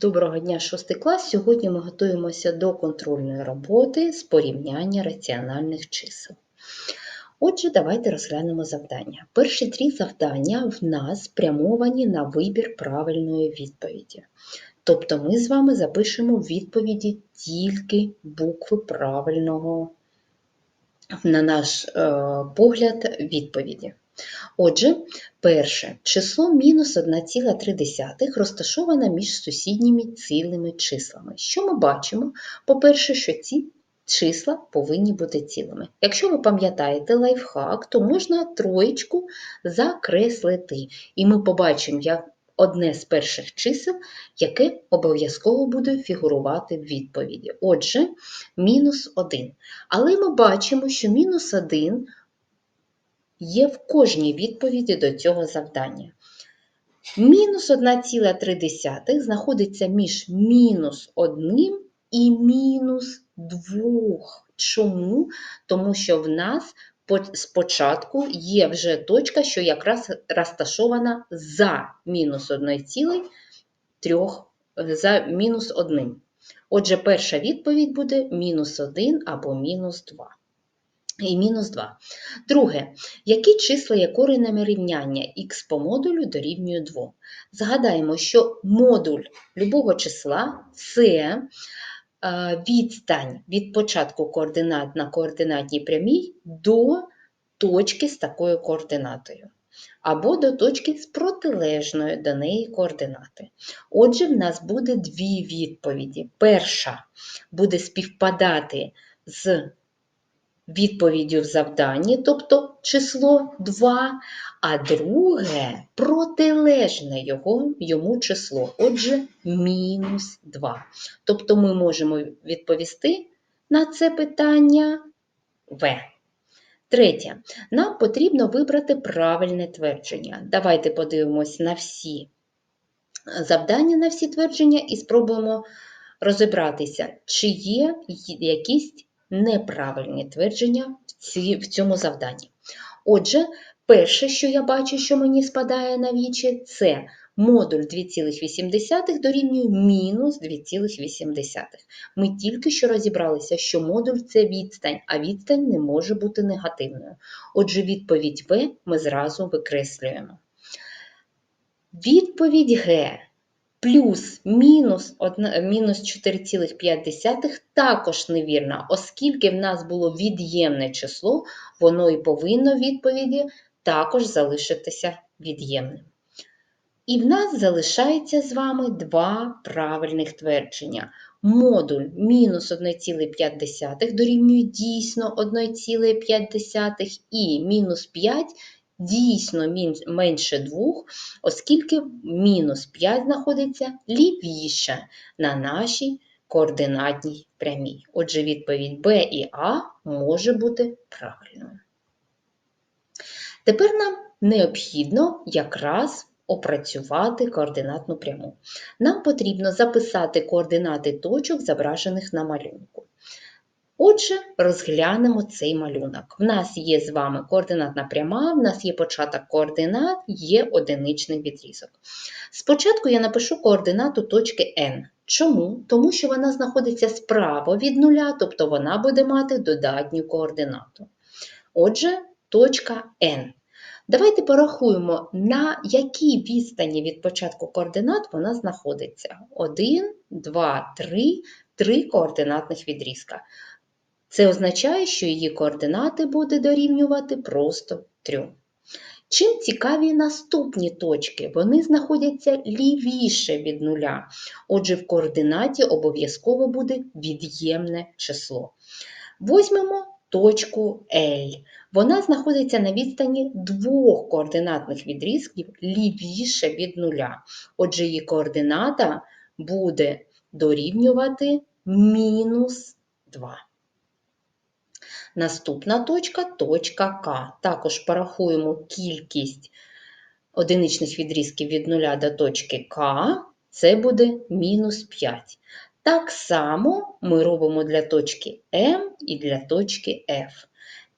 Доброго дня, 6 клас. Сьогодні ми готуємося до контрольної роботи з порівняння раціональних чисел. Отже, давайте розглянемо завдання. Перші три завдання в нас спрямовані на вибір правильної відповіді. Тобто ми з вами запишемо відповіді тільки букви правильного, на наш е, погляд, відповіді. Отже, перше число мінус 1,3 розташоване між сусідніми цілими числами. Що ми бачимо? По-перше, що ці числа повинні бути цілими. Якщо ви пам'ятаєте лайфхак, то можна троєчку закреслити. І ми побачимо, як одне з перших чисел, яке обов'язково буде фігурувати в відповіді. Отже, мінус 1. Але ми бачимо, що мінус 1 є в кожній відповіді до цього завдання. Мінус 1,3 знаходиться між мінус 1 і мінус 2. Чому? Тому що в нас спочатку є вже точка, що якраз розташована за мінус 1,3 за мінус 1. Отже, перша відповідь буде мінус 1 або мінус 2 і мінус 2. Друге, які числа є коренами рівняння х по модулю дорівнює 2? Згадаємо, що модуль любого числа це е, відстань від початку координат на координатній прямій до точки з такою координатою. Або до точки з протилежною до неї координати. Отже, в нас буде дві відповіді. Перша буде співпадати з відповіддю в завданні, тобто число 2, а друге протилежне його, йому число, отже, мінус 2. Тобто ми можемо відповісти на це питання В. Третє. Нам потрібно вибрати правильне твердження. Давайте подивимось на всі завдання на всі твердження і спробуємо розібратися, чи є якісь неправильні твердження в цьому завданні. Отже, перше, що я бачу, що мені спадає на вічі, це модуль 2,8 дорівнює мінус 2,8. Ми тільки що розібралися, що модуль це відстань, а відстань не може бути негативною. Отже, відповідь В ми зразу викреслюємо. Відповідь Г плюс мінус мінус 4,5 також невірно, оскільки в нас було від'ємне число, воно і повинно в відповіді також залишитися від'ємним. І в нас залишається з вами два правильних твердження. Модуль мінус 1,5 дорівнює дійсно 1,5 і мінус 5 дійсно менше 2, оскільки мінус 5 знаходиться лівіше на нашій координатній прямій. Отже, відповідь Б і А може бути правильною. Тепер нам необхідно якраз опрацювати координатну пряму. Нам потрібно записати координати точок, зображених на малюнку. Отже, розглянемо цей малюнок. В нас є з вами координатна пряма, в нас є початок координат, є одиничний відрізок. Спочатку я напишу координату точки N. Чому? Тому що вона знаходиться справа від нуля, тобто вона буде мати додатню координату. Отже, точка N. Давайте порахуємо, на якій відстані від початку координат вона знаходиться. 1, 2, 3, 3 координатних відрізка. Це означає, що її координати буде дорівнювати просто 3. Чим цікаві наступні точки? Вони знаходяться лівіше від нуля. Отже, в координаті обов'язково буде від'ємне число. Возьмемо точку L. Вона знаходиться на відстані двох координатних відрізків лівіше від нуля. Отже, її координата буде дорівнювати мінус 2. Наступна точка точка К. Також порахуємо кількість одиничних відрізків від 0 до точки К, це буде мінус 5. Так само ми робимо для точки М і для точки F.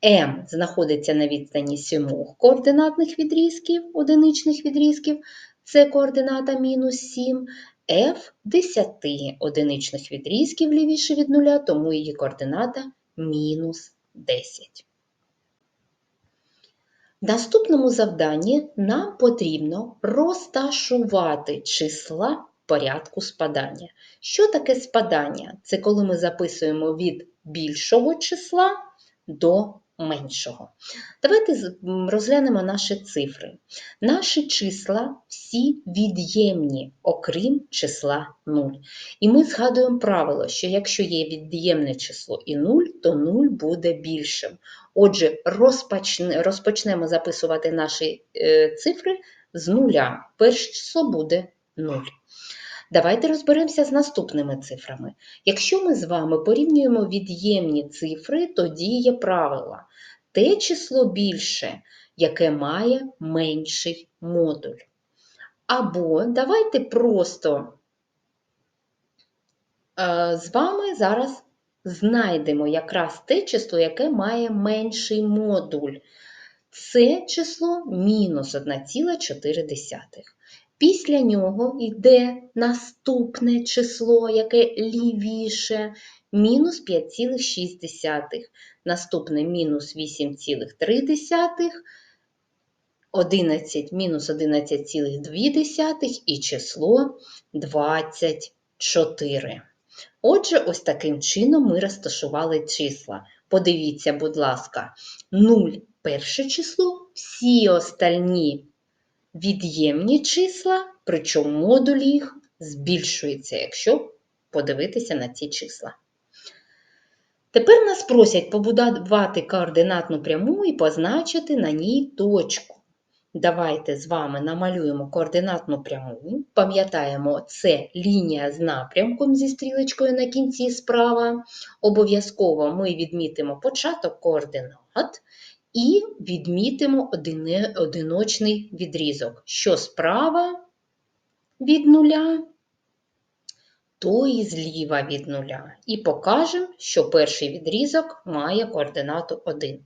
М знаходиться на відстані 7 координатних відрізків, одиничних відрізків, це координата мінус 7. f 10 одиничних відрізків лівіше від нуля, тому її координата мінус 10. В наступному завданні нам потрібно розташувати числа порядку спадання. Що таке спадання? Це коли ми записуємо від більшого числа до меншого. Давайте розглянемо наші цифри. Наші числа всі від'ємні, окрім числа 0. І ми згадуємо правило, що якщо є від'ємне число і 0, то 0 буде більшим. Отже, розпочнемо записувати наші е, цифри з нуля. Перше число буде 0. Давайте розберемося з наступними цифрами. Якщо ми з вами порівнюємо від'ємні цифри, то діє правило. Те число більше, яке має менший модуль. Або давайте просто е, з вами зараз знайдемо якраз те число, яке має менший модуль. Це число мінус 1,4. Після нього йде наступне число, яке лівіше, мінус 5,6. Наступне мінус 8,3, 11 мінус 11,2 і число 24. Отже, ось таким чином ми розташували числа. Подивіться, будь ласка, 0 перше число, всі остальні від'ємні числа, причому модуль їх збільшується, якщо подивитися на ці числа. Тепер нас просять побудувати координатну пряму і позначити на ній точку. Давайте з вами намалюємо координатну пряму. Пам'ятаємо, це лінія з напрямком зі стрілочкою на кінці справа. Обов'язково ми відмітимо початок координат і відмітимо одиночний відрізок. Що справа від нуля, то і зліва від нуля. І покажемо, що перший відрізок має координату 1.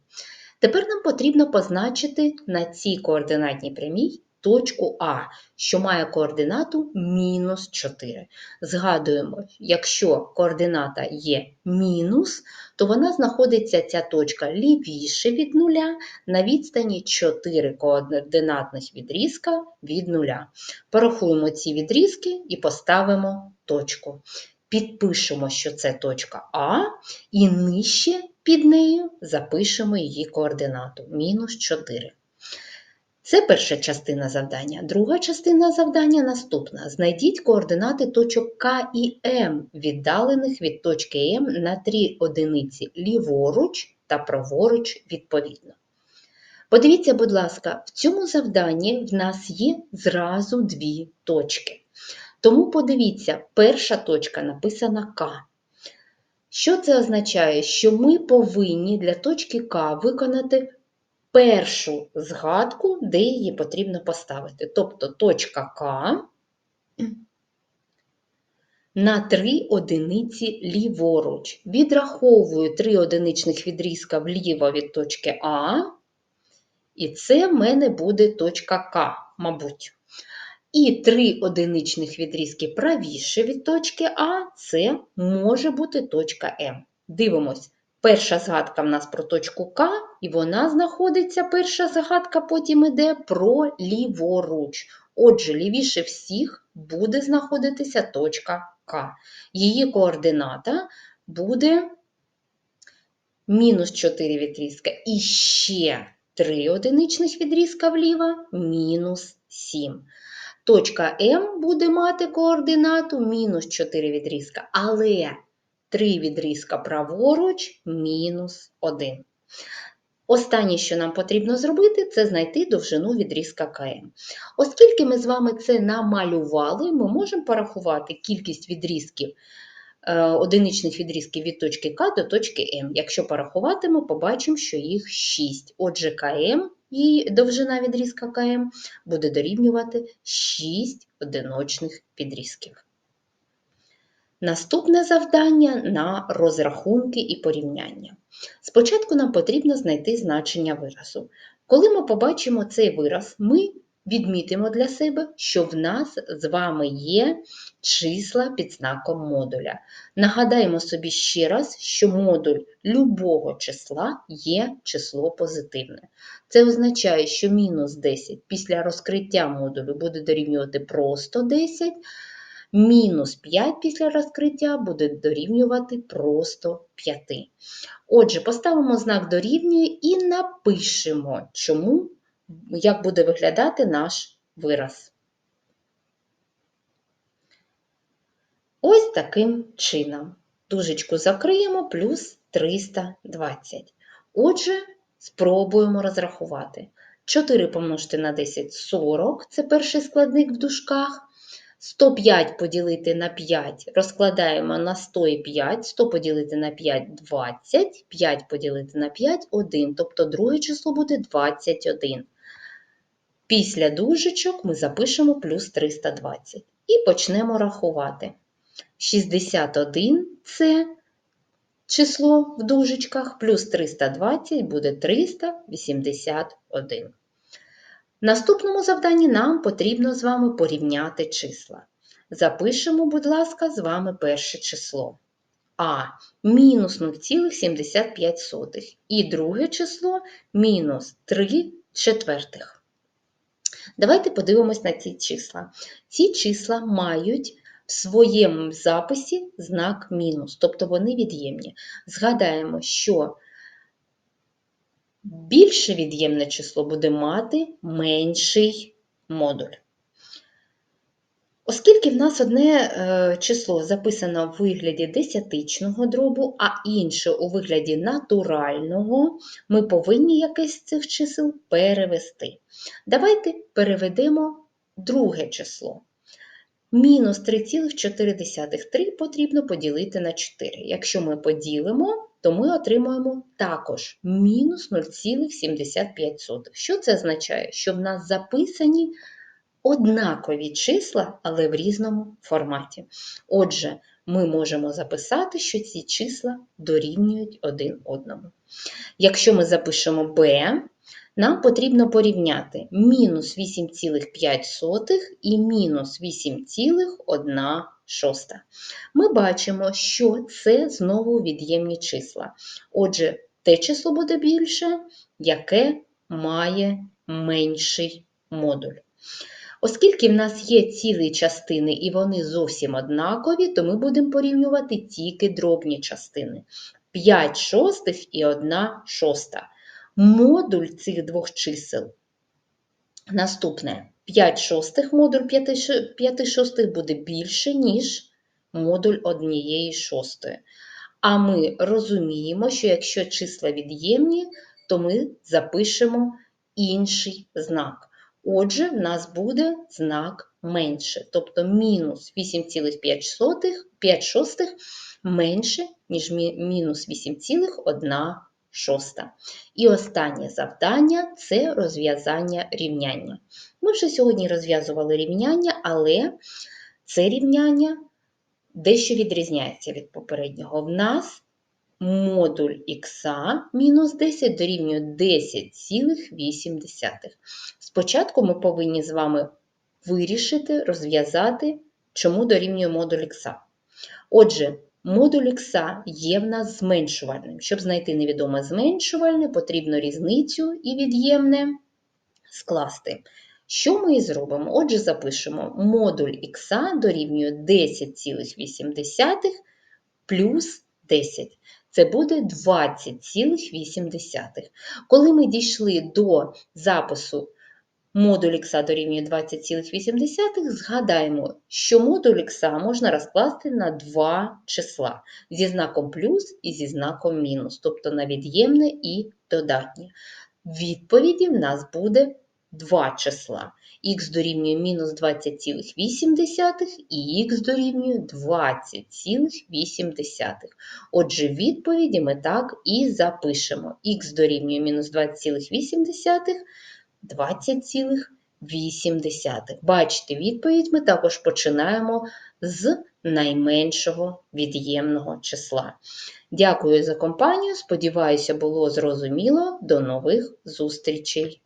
Тепер нам потрібно позначити на цій координатній прямій точку А, що має координату мінус 4. Згадуємо, якщо координата є мінус, то вона знаходиться ця точка лівіше від нуля на відстані 4 координатних відрізка від нуля. Порахуємо ці відрізки і поставимо точку. Підпишемо, що це точка А, і нижче під нею запишемо її координату мінус 4. Це перша частина завдання. Друга частина завдання наступна. Знайдіть координати точок К і М, віддалених від точки М на 3 одиниці ліворуч та праворуч відповідно. Подивіться, будь ласка, в цьому завданні в нас є зразу дві точки. Тому подивіться, перша точка написана К. Що це означає? Що ми повинні для точки К виконати першу згадку, де її потрібно поставити. Тобто точка К на 3 одиниці ліворуч. Відраховую 3 одиничних відрізка вліво від точки А, і це в мене буде точка К, мабуть. І 3 одиничних відрізки правіше від точки А, це може бути точка М. Дивимось. Перша згадка в нас про точку К, і вона знаходиться, перша згадка потім іде про ліворуч. Отже, лівіше всіх буде знаходитися точка К. Її координата буде мінус 4 відрізка. І ще 3 одиничних відрізка вліво, мінус 7. Точка М буде мати координату мінус 4 відрізка, але 3 відрізка праворуч мінус 1. Останнє, що нам потрібно зробити, це знайти довжину відрізка КМ. Оскільки ми з вами це намалювали, ми можемо порахувати кількість відрізків, е, одиничних відрізків від точки К до точки М. Якщо порахуватимо, побачимо, що їх 6. Отже, КМ, її довжина відрізка КМ буде дорівнювати 6 одиночних відрізків. Наступне завдання на розрахунки і порівняння. Спочатку нам потрібно знайти значення виразу. Коли ми побачимо цей вираз, ми відмітимо для себе, що в нас з вами є числа під знаком модуля. Нагадаємо собі ще раз, що модуль любого числа є число позитивне. Це означає, що мінус 10 після розкриття модулю буде дорівнювати просто 10, мінус 5 після розкриття буде дорівнювати просто 5. Отже, поставимо знак дорівнює і напишемо, чому, як буде виглядати наш вираз. Ось таким чином. Дужечку закриємо плюс 320. Отже, спробуємо розрахувати. 4 помножити на 10 – 40, це перший складник в дужках. 105 поділити на 5 розкладаємо на 100 і 5, 100 поділити на 5 – 20, 5 поділити на 5 – 1, тобто друге число буде 21. Після дужечок ми запишемо плюс 320 і почнемо рахувати. 61 – це число в дужечках, плюс 320 буде 381. Наступному завданні нам потрібно з вами порівняти числа. Запишемо, будь ласка, з вами перше число. А мінус 0,75 і друге число мінус 3 четвертих. Давайте подивимось на ці числа. Ці числа мають в своєму записі знак мінус, тобто вони від'ємні. Згадаємо, що більше від'ємне число буде мати менший модуль. Оскільки в нас одне е, число записано в вигляді десятичного дробу, а інше у вигляді натурального, ми повинні якесь з цих чисел перевести. Давайте переведемо друге число. Мінус 3,4 3 потрібно поділити на 4. Якщо ми поділимо, то ми отримуємо також мінус 0,75. Що це означає? Що в нас записані однакові числа, але в різному форматі. Отже, ми можемо записати, що ці числа дорівнюють один одному. Якщо ми запишемо b, нам потрібно порівняти мінус 8,5 і мінус 8,1 шоста. Ми бачимо, що це знову від'ємні числа. Отже, те число буде більше, яке має менший модуль. Оскільки в нас є цілі частини і вони зовсім однакові, то ми будемо порівнювати тільки дробні частини. 5 шостих і 1 шоста. Модуль цих двох чисел наступне. 5 шостих модуль 5 шостих буде більше, ніж модуль однієї шостої. А ми розуміємо, що якщо числа від'ємні, то ми запишемо інший знак. Отже, в нас буде знак менше, тобто мінус 8,5 шостих менше, ніж мінус 8,1 шоста. І останнє завдання це розв'язання рівняння. Ми вже сьогодні розв'язували рівняння, але це рівняння дещо відрізняється від попереднього. В нас модуль х мінус 10 дорівнює 10,8. Спочатку ми повинні з вами вирішити, розв'язати, чому дорівнює модуль х. Отже, модуль х є в нас зменшувальним. Щоб знайти невідоме зменшувальне, потрібно різницю і від'ємне скласти. Що ми і зробимо? Отже, запишемо модуль х дорівнює 10,8 плюс 10. Це буде 20,8. Коли ми дійшли до запису модуль х дорівнює 20,8, згадаємо, що модуль х можна розкласти на два числа зі знаком плюс і зі знаком мінус, тобто на від'ємне і додатнє. Відповіді в нас буде два числа. Х дорівнює мінус 20,8 і х дорівнює 20,8. Отже, відповіді ми так і запишемо. Х дорівнює мінус 20,8, 20,8. Бачите, відповідь ми також починаємо з найменшого від'ємного числа. Дякую за компанію. Сподіваюся, було зрозуміло. До нових зустрічей!